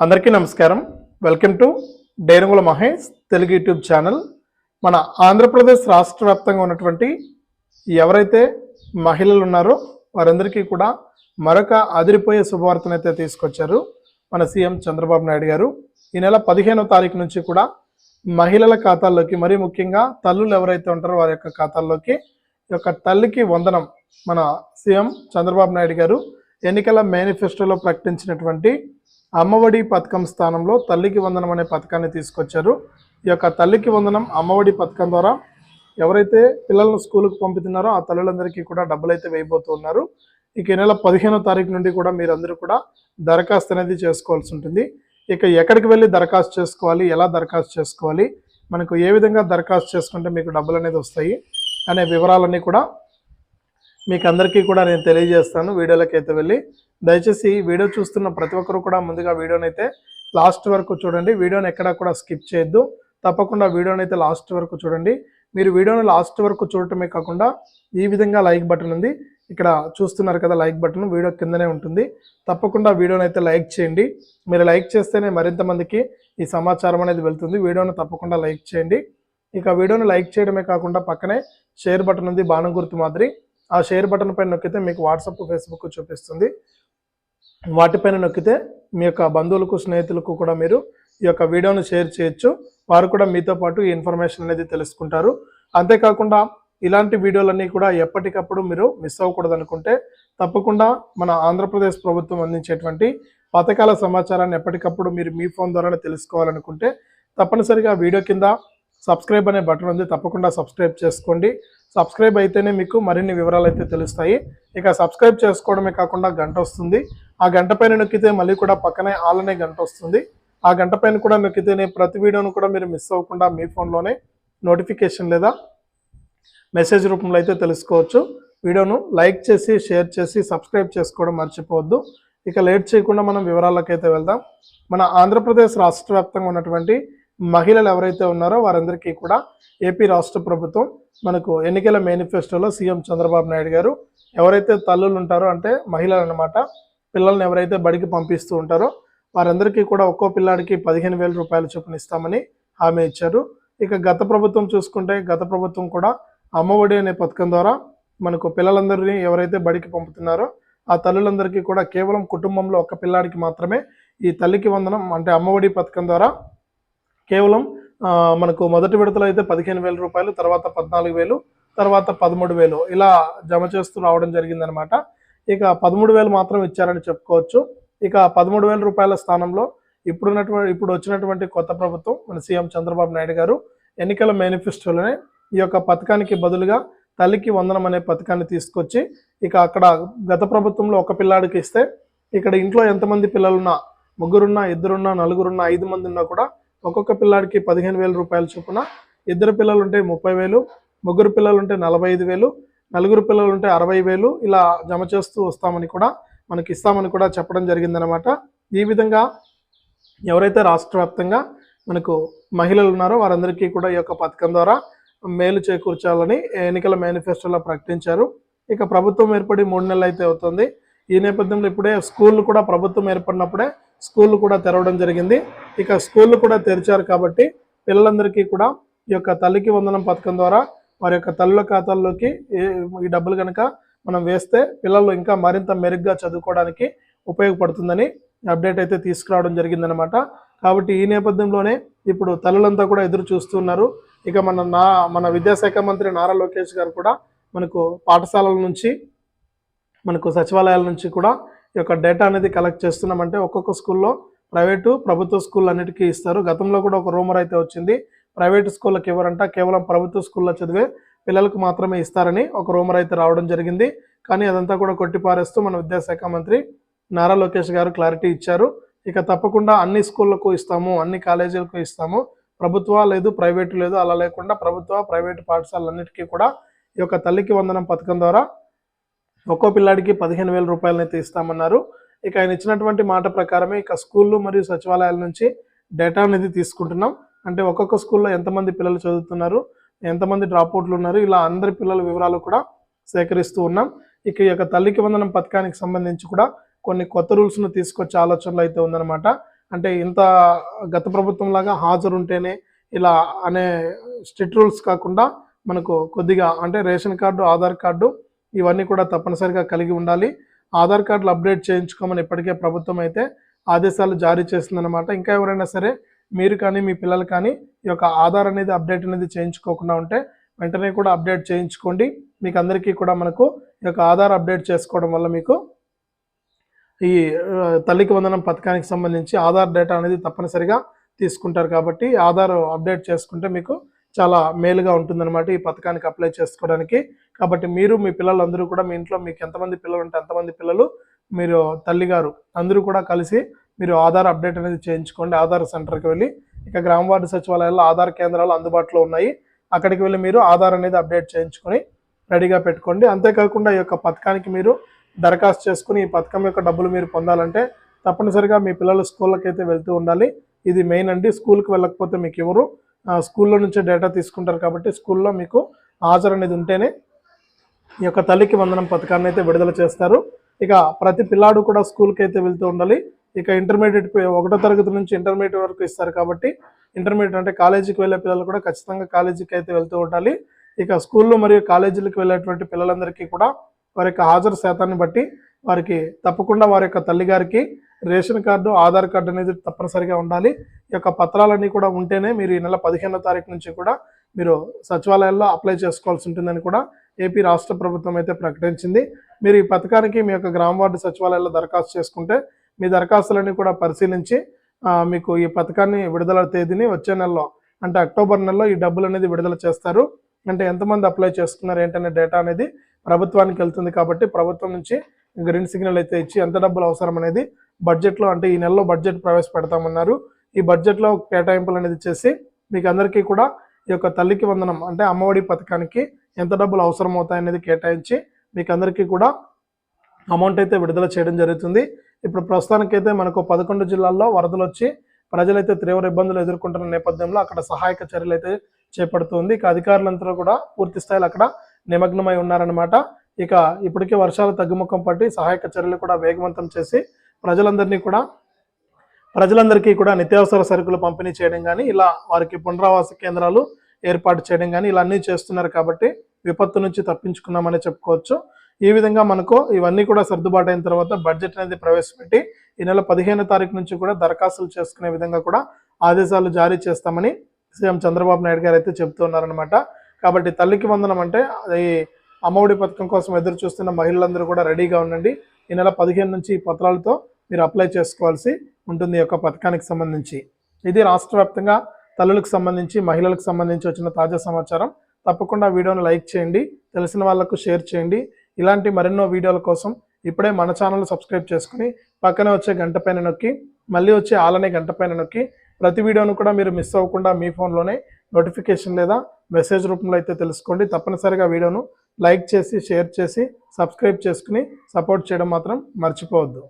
అందరికీ నమస్కారం. Welcome to డేనుగుల Mahesh Telugu YouTube channel. మన ఆంధ్రప్రదేశ్ రాష్ట్ర వ్యాప్తంగా ఉన్నటువంటి ఎవరైతే మహిళలు ఉన్నారో వారందరికీ కూడా మరొక అదిరిపోయే శుభవార్తనైతే తీసుకొచ్చారు మన సీఎం చంద్రబాబు నాయుడు గారు. ఈ నెల పదిహేనో తారీఖు నుంచి కూడా మహిళల ఖాతాల్లోకి మరీ ముఖ్యంగా తల్లులు ఎవరైతే ఉంటారో వారి యొక్క ఖాతాల్లోకి యొక్క తల్లికి వందనం మన సీఎం చంద్రబాబు నాయుడు గారు ఎన్నికల మేనిఫెస్టోలో ప్రకటించినటువంటి అమ్మఒడి పథకం స్థానంలో తల్లికి వందనం అనే పథకాన్ని తీసుకొచ్చారు. ఈ యొక్క తల్లికి వందనం అమ్మఒడి పథకం ద్వారా ఎవరైతే పిల్లలను స్కూల్కి పంపుతున్నారో ఆ తల్లులందరికీ కూడా డబ్బులు అయితే వేయబోతూ ఉన్నారు. ఇక నెల పదిహేనో తారీఖు నుండి కూడా మీరందరూ కూడా దరఖాస్తు అనేది చేసుకోవాల్సి ఉంటుంది. ఇక ఎక్కడికి వెళ్ళి దరఖాస్తు చేసుకోవాలి? ఎలా దరఖాస్తు చేసుకోవాలి? మనకు ఏ విధంగా దరఖాస్తు చేసుకుంటే మీకు డబ్బులు అనేది వస్తాయి? అనే వివరాలన్నీ కూడా మీకు అందరికీ కూడా నేను తెలియజేస్తాను. వీడియోలోకి అయితే వెళ్ళి దయచేసి వీడియో చూస్తున్న ప్రతి ఒక్కరు కూడా ముందుగా వీడియోని అయితే లాస్ట్ వరకు చూడండి. వీడియోని ఎక్కడా కూడా స్కిప్ చేయొద్దు. తప్పకుండా వీడియోని అయితే లాస్ట్ వరకు చూడండి. మీరు వీడియోని లాస్ట్ వరకు చూడటమే కాకుండా ఈ విధంగా లైక్ బటన్ ఉంది. ఇక్కడ చూస్తున్నారు కదా లైక్ బటన్ వీడియో కిందనే ఉంటుంది. తప్పకుండా వీడియోని అయితే లైక్ చేయండి. మీరు లైక్ చేస్తేనే మరింత మందికి ఈ సమాచారం అనేది వెళ్తుంది. వీడియోని తప్పకుండా లైక్ చేయండి. ఇక వీడియోని లైక్ చేయడమే కాకుండా పక్కనే షేర్ బటన్ ఉంది బాణం గుర్తు మాదిరి. ఆ షేర్ బటన్ పైన నొక్కితే మీకు వాట్సాప్ ఫేస్బుక్ చూపిస్తుంది. వాటిపైన నొక్కితే మీ యొక్క బంధువులకు స్నేహితులకు కూడా మీరు ఈ యొక్క వీడియోను షేర్ చేయొచ్చు. వారు కూడా మీతో పాటు ఈ ఇన్ఫర్మేషన్ అనేది తెలుసుకుంటారు. అంతేకాకుండా ఇలాంటి వీడియోలన్నీ కూడా ఎప్పటికప్పుడు మీరు మిస్ అవ్వకూడదు అనుకుంటే తప్పకుండా మన ఆంధ్రప్రదేశ్ ప్రభుత్వం అందించేటువంటి పథకాల సమాచారాన్ని ఎప్పటికప్పుడు మీరు మీ ఫోన్ ద్వారానే తెలుసుకోవాలనుకుంటే తప్పనిసరిగా వీడియో కింద సబ్స్క్రైబ్ అనే బటన్ ఉంది తప్పకుండా సబ్స్క్రైబ్ చేసుకోండి. సబ్స్క్రైబ్ అయితేనే మీకు మరిన్ని వివరాలు అయితే తెలుస్తాయి. ఇక సబ్స్క్రైబ్ చేసుకోవడమే కాకుండా గంట వస్తుంది. ఆ గంట పైన నొక్కితే మళ్ళీ కూడా పక్కనే ఆల్ అనే గంట వస్తుంది. ఆ గంట పైన కూడా నొక్కితేనే ప్రతి వీడియోను కూడా మీరు మిస్ అవ్వకుండా మీ ఫోన్లోనే నోటిఫికేషన్ లేదా మెసేజ్ రూపంలో అయితే తెలుసుకోవచ్చు. వీడియోను లైక్ చేసి షేర్ చేసి సబ్స్క్రైబ్ చేసుకోవడం మర్చిపోవద్దు. ఇక లేట్ చేయకుండా మనం వివరాలకైతే వెళ్దాం. మన ఆంధ్రప్రదేశ్ రాష్ట్ర వ్యాప్తంగా ఉన్నటువంటి మహిళలు ఎవరైతే ఉన్నారో వారందరికీ కూడా ఏపీ రాష్ట్ర ప్రభుత్వం మనకు ఎన్నికల మేనిఫెస్టోలో సీఎం చంద్రబాబు నాయుడు గారు ఎవరైతే తల్లులు ఉంటారో అంటే మహిళలు అన్నమాట పిల్లల్ని ఎవరైతే బడికి పంపిస్తూ ఉంటారో వారందరికీ కూడా ఒక్కో పిల్లాడికి పదిహేను వేల రూపాయలు చొప్పున ఇస్తామని హామీ ఇచ్చారు. ఇక గత ప్రభుత్వం చూసుకుంటే గత ప్రభుత్వం కూడా అమ్మఒడి అనే పథకం ద్వారా మనకు పిల్లలందరినీ ఎవరైతే బడికి పంపుతున్నారో ఆ తల్లులందరికీ కూడా కేవలం కుటుంబంలో ఒక పిల్లాడికి మాత్రమే ఈ తల్లికి వందనం అంటే అమ్మఒడి పథకం ద్వారా కేవలం మనకు మొదటి విడతలో అయితే పదిహేను వేల రూపాయలు తర్వాత పద్నాలుగు వేలు తర్వాత పదమూడు వేలు ఇలా జమ చేస్తూ రావడం జరిగిందనమాట ఇక పదమూడు వేలు మాత్రం ఇచ్చారని చెప్పుకోవచ్చు. ఇక పదమూడు వేల రూపాయల స్థానంలో ఇప్పుడున్నటువంటి ఇప్పుడు వచ్చినటువంటి కొత్త ప్రభుత్వం మన సీఎం చంద్రబాబు నాయుడు గారు ఎన్నికల మేనిఫెస్టోలోనే ఈ యొక్క పథకానికి బదులుగా తల్లికి వందనం అనే పథకాన్ని తీసుకొచ్చి ఇక అక్కడ గత ప్రభుత్వంలో ఒక పిల్లాడికి ఇస్తే ఇక్కడ ఇంట్లో ఎంతమంది పిల్లలున్నా ముగ్గురున్నా ఇద్దరున్నా నలుగురున్నా ఐదు మంది ఉన్నా కూడా ఒక్కొక్క పిల్లాడికి పదిహేను వేల రూపాయల చొప్పున. ఇద్దరు పిల్లలు ఉంటే ముప్పై వేలు ముగ్గురు పిల్లలు ఉంటే నలభై ఐదు వేలు నలుగురు పిల్లలు ఉంటే అరవై వేలు ఇలా జమ చేస్తూ వస్తామని కూడా మనకి ఇస్తామని కూడా చెప్పడం జరిగిందనమాట ఈ విధంగా ఎవరైతే రాష్ట్ర వ్యాప్తంగా మనకు మహిళలు ఉన్నారో వారందరికీ కూడా ఈ యొక్క పథకం ద్వారా మేలు చేకూర్చాలని ఎన్నికల మేనిఫెస్టోలో ప్రకటించారు. ఇక ప్రభుత్వం ఏర్పడి మూడు నెలలు అయితే అవుతుంది. ఈ నేపథ్యంలో ఇప్పుడే స్కూళ్ళు కూడా ప్రభుత్వం ఏర్పడినప్పుడే స్కూళ్ళు కూడా తెరవడం జరిగింది. ఇక స్కూళ్ళు కూడా తెరిచారు కాబట్టి పిల్లలందరికీ కూడా ఈ యొక్క తల్లికి వందనం పథకం ద్వారా వారి యొక్క తల్లుల ఖాతాల్లోకి ఈ- డబ్బులు కనుక మనం వేస్తే పిల్లలు ఇంకా మరింత మెరుగ్గా చదువుకోవడానికి ఉపయోగపడుతుందని అప్డేట్ అయితే తీసుకురావడం జరిగిందనమాట కాబట్టి ఈ నేపథ్యంలోనే ఇప్పుడు తల్లులంతా కూడా ఎదురు చూస్తున్నారు ఇక మన నా మన విద్యాశాఖ మంత్రి నారా లోకేష్ గారు కూడా మనకు పాఠశాలల నుంచి మనకు సచివాలయాల నుంచి కూడా ఈ యొక్క డేటా అనేది కలెక్ట్ చేస్తున్నామంటే ఒక్కొక్క స్కూల్లో ప్రైవేటు ప్రభుత్వ స్కూల్ అన్నిటికీ ఇస్తారు. గతంలో కూడా ఒక రూమర్ అయితే వచ్చింది. ప్రైవేటు స్కూళ్ళకి ఇవ్వరంట. కేవలం ప్రభుత్వ స్కూల్లో చదివే పిల్లలకు మాత్రమే ఇస్తారని ఒక రూమర్ అయితే రావడం జరిగింది. కానీ అదంతా కూడా కొట్టిపారేస్తూ మన విద్యాశాఖ మంత్రి నారా లోకేష్ గారు క్లారిటీ ఇచ్చారు. ఇక తప్పకుండా అన్ని స్కూళ్ళకు ఇస్తాము అన్ని కాలేజీలకు ఇస్తాము. ప్రభుత్వ లేదు ప్రైవేటు లేదు అలా లేకుండా ప్రభుత్వ ప్రైవేటు పాఠశాలన్నిటికీ కూడా ఈ యొక్క తల్లికి వందనం పథకం ద్వారా ఒక్కో పిల్లాడికి పదిహేను వేల రూపాయలనైతే ఇస్తామన్నారు. ఇక ఆయన ఇచ్చినటువంటి మాట ప్రకారమే ఇక స్కూళ్ళు మరియు సచివాలయాల నుంచి డేటా అనేది తీసుకుంటున్నాం. అంటే ఒక్కొక్క స్కూల్లో ఎంతమంది పిల్లలు చదువుతున్నారు ఎంతమంది డ్రాప్ అవుట్లు ఉన్నారు ఇలా అందరి పిల్లల వివరాలు కూడా సేకరిస్తూ ఉన్నాం. ఇక ఈ యొక్క తల్లికి వందనం పథకానికి సంబంధించి కూడా కొన్ని కొత్త రూల్స్ను తీసుకొచ్చే ఆలోచనలు అయితే ఉందన్నమాట. అంటే ఇంత గత ప్రభుత్వం లాగా హాజరు ఉంటేనే ఇలా అనే స్ట్రిక్ట్ రూల్స్ కాకుండా మనకు కొద్దిగా అంటే రేషన్ కార్డు ఆధార్ కార్డు ఇవన్నీ కూడా తప్పనిసరిగా కలిగి ఉండాలి. ఆధార్ కార్డులు అప్డేట్ చేయించుకోమని ఇప్పటికే ప్రభుత్వం అయితే ఆదేశాలు జారీ చేసిందనమాట ఇంకా ఎవరైనా సరే మీరు కానీ మీ పిల్లలు కానీ ఈ యొక్క ఆధార్ అనేది అప్డేట్ అనేది చేయించుకోకుండా ఉంటే వెంటనే కూడా అప్డేట్ చేయించుకోండి. మీకు అందరికీ కూడా మనకు ఈ యొక్క ఆధార్ అప్డేట్ చేసుకోవడం వల్ల మీకు ఈ తల్లికి వందనం పథకానికి సంబంధించి ఆధార్ డేటా అనేది తప్పనిసరిగా తీసుకుంటారు కాబట్టి ఆధార్ అప్డేట్ చేసుకుంటే మీకు చాలా మేలుగా ఉంటుందన్నమాట ఈ పథకానికి అప్లై చేసుకోవడానికి. కాబట్టి మీరు మీ పిల్లలందరూ కూడా మీ ఇంట్లో మీకు ఎంతమంది పిల్లలు ఉంటే ఎంతమంది పిల్లలు మీరు తల్లిగారు అందరూ కూడా కలిసి మీరు ఆధార్ అప్డేట్ అనేది చేయించుకోండి. ఆధార్ సెంటర్కి వెళ్ళి ఇక గ్రామ వార్డు సచివాలయాల్లో ఆధార్ కేంద్రాలు అందుబాటులో ఉన్నాయి. అక్కడికి వెళ్ళి మీరు ఆధార్ అనేది అప్డేట్ చేయించుకొని రెడీగా పెట్టుకోండి. అంతేకాకుండా ఈ యొక్క పథకానికి మీరు దరఖాస్తు చేసుకుని ఈ పథకం యొక్క డబ్బులు మీరు పొందాలంటే తప్పనిసరిగా మీ పిల్లలు స్కూళ్ళకి అయితే వెళ్తూ ఉండాలి. ఇది మెయిన్ అండి. స్కూల్కి వెళ్ళకపోతే మీకు ఎవరు స్కూల్లో నుంచే డేటా తీసుకుంటారు కాబట్టి స్కూల్లో మీకు హాజరు అనేది ఉంటేనే ఈ యొక్క తల్లికి వందనం పథకాన్ని అయితే విడుదల చేస్తారు. ఇక ప్రతి పిల్లాడు కూడా స్కూల్కి అయితే వెళ్తూ ఉండాలి. ఇక ఇంటర్మీడియట్ ఒకటో తరగతి నుంచి ఇంటర్మీడియట్ వరకు ఇస్తారు కాబట్టి ఇంటర్మీడియట్ అంటే కాలేజీకి వెళ్ళే పిల్లలు కూడా ఖచ్చితంగా కాలేజీకి అయితే వెళ్తూ ఉండాలి. ఇక స్కూల్లో మరియు కాలేజీలకు వెళ్ళేటువంటి పిల్లలందరికీ కూడా వారి యొక్క హాజరు శాతాన్ని బట్టి వారికి తప్పకుండా వారి యొక్క తల్లిగారికి రేషన్ కార్డు ఆధార్ కార్డు అనేది తప్పనిసరిగా ఉండాలి. ఈ యొక్క పత్రాలన్నీ కూడా ఉంటేనే మీరు ఈ నెల పదిహేనో తారీఖు నుంచి కూడా మీరు సచివాలయాల్లో అప్లై చేసుకోవాల్సి ఉంటుందని కూడా ఏపీ రాష్ట్ర ప్రభుత్వం అయితే ప్రకటించింది. మీరు ఈ పథకానికి మీ యొక్క గ్రామ వార్డు సచివాలయాల్లో దరఖాస్తు చేసుకుంటే మీ దరఖాస్తులన్నీ కూడా పరిశీలించి మీకు ఈ పథకాన్ని విడుదల తేదీని వచ్చే నెలలో అంటే అక్టోబర్ నెలలో ఈ డబ్బులు అనేది విడుదల చేస్తారు. అంటే ఎంతమంది అప్లై చేసుకున్నారు ఏంటనే డేటా అనేది ప్రభుత్వానికి వెళ్తుంది కాబట్టి ప్రభుత్వం నుంచి గ్రీన్ సిగ్నల్ అయితే ఇచ్చి ఎంత డబ్బులు అవసరం అనేది బడ్జెట్లో అంటే ఈ నెలలో బడ్జెట్ ప్రవేశపెడతామన్నారు. ఈ బడ్జెట్లో కేటాయింపులు అనేది చేసి మీకు అందరికీ కూడా ఈ యొక్క తల్లికి వందనం అంటే అమ్మఒడి పథకానికి ఎంత డబ్బులు అవసరం అవుతాయనేది కేటాయించి మీకు అందరికీ కూడా అమౌంట్ అయితే విడుదల చేయడం జరుగుతుంది. ఇప్పుడు ప్రస్తుతానికైతే మనకు పదకొండు జిల్లాల్లో వరదలు వచ్చి ప్రజలైతే తీవ్ర ఇబ్బందులు ఎదుర్కొంటున్న నేపథ్యంలో అక్కడ సహాయక చర్యలు అయితే చేపడుతుంది. ఇక అధికారులంతా కూడా పూర్తి స్థాయిలో అక్కడ నిమగ్నమై ఉన్నారనమాట ఇక ఇప్పటికే వర్షాలు తగ్గుముఖం పట్టి సహాయక చర్యలు కూడా వేగవంతం చేసి ప్రజలందరినీ కూడా ప్రజలందరికీ కూడా నిత్యావసర సరుకులు పంపిణీ చేయడం కానీ ఇలా వారికి పునరావాస కేంద్రాలు ఏర్పాటు చేయడం కానీ ఇలా అన్నీ చేస్తున్నారు కాబట్టి విపత్తు నుంచి తప్పించుకున్నామని చెప్పుకోవచ్చు. ఈ విధంగా మనకు ఇవన్నీ కూడా సర్దుబాటు అయిన తర్వాత బడ్జెట్ అనేది ప్రవేశపెట్టి ఈ నెల పదిహేను తారీఖు నుంచి కూడా దరఖాస్తులు చేసుకునే విధంగా కూడా ఆదేశాలు జారీ చేస్తామని సీఎం చంద్రబాబు నాయుడు గారు అయితే చెప్తున్నారనమాట కాబట్టి తల్లికి వందనం అంటే ఈ అమ్మఒడి పథకం కోసం ఎదురు చూస్తున్న మహిళలందరూ కూడా రెడీగా ఉండండి. ఈ నెల పదిహేను నుంచి ఈ పత్రాలతో మీరు అప్లై చేసుకోవాల్సి ఉంటుంది ఈ యొక్క పథకానికి సంబంధించి. ఇది రాష్ట్ర వ్యాప్తంగా తల్లులకు సంబంధించి మహిళలకు సంబంధించి వచ్చిన తాజా సమాచారం. తప్పకుండా వీడియోను లైక్ చేయండి తెలిసిన వాళ్ళకు షేర్ చేయండి. ఇలాంటి మరెన్నో వీడియోల కోసం ఇప్పుడే మన ఛానల్ సబ్స్క్రైబ్ చేసుకుని పక్కనే వచ్చే గంట పైన నొక్కి మళ్ళీ వచ్చే ఆలనే గంట పైన నొక్కి ప్రతి వీడియోను కూడా మీరు మిస్ అవ్వకుండా మీ ఫోన్లోనే నోటిఫికేషన్ లేదా మెసేజ్ రూపంలో అయితే తెలుసుకోండి. తప్పనిసరిగా వీడియోను లైక్ చేసి షేర్ చేసి సబ్స్క్రైబ్ చేసుకుని సపోర్ట్ చేయడం మాత్రం మర్చిపోవద్దు.